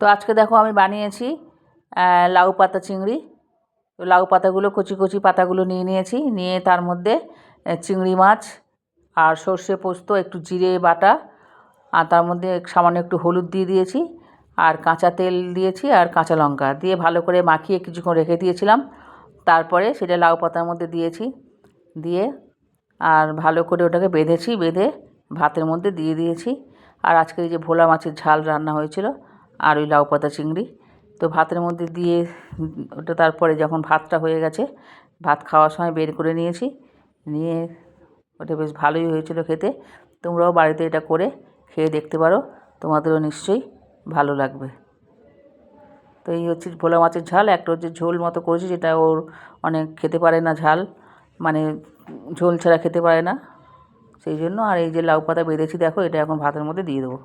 তো আজকে দেখো আমি বানিয়েছি লাউ পাতা চিংড়ি। তো লাউ পাতাগুলো, কচি কচি পাতাগুলো নিয়ে নিয়েছি। নিয়ে তার মধ্যে চিংড়ি মাছ আর সর্ষে পোস্ত, একটু জিরে বাটা আর তার মধ্যে সামান্য একটু হলুদ দিয়ে দিয়েছি আর কাঁচা তেল দিয়েছি আর কাঁচা লঙ্কা দিয়ে ভালো করে মাখিয়ে কিছুক্ষণ রেখে দিয়েছিলাম। তারপরে সেটা লাউ পাতার মধ্যে দিয়েছি, দিয়ে আর ভালো করে ওটাকে বেঁধেছি, বেঁধে ভাতের মধ্যে দিয়ে দিয়েছি। আর আজকে এই যে ভোলা মাছের ঝাল রান্না হয়েছিল আর ওই লাউ পাতা চিংড়ি। তো ভাতের মধ্যে দিয়ে ওটা তারপরে যখন ভাতটা হয়ে গেছে, ভাত খাওয়ার সময় বের করে নিয়েছি। নিয়ে ওটা বেশ ভালোই হয়েছিল খেতে। তোমরাও বাড়িতে এটা করে খেয়ে দেখতে পারো, তোমাদেরও নিশ্চয়ই ভালো লাগবে। তো এই হচ্ছে ভোলা মাছের ঝাল, একটা হচ্ছে ঝোল মতো করেছি যেটা ওর অনেক খেতে পারে না ঝাল মানে ঝোল ছাড়া খেতে পারে না। সেই জন্য আর এই যে লাউ পাতা বেঁধেছি, দেখো এটা এখন ভাতের মধ্যে দিয়ে দেবো।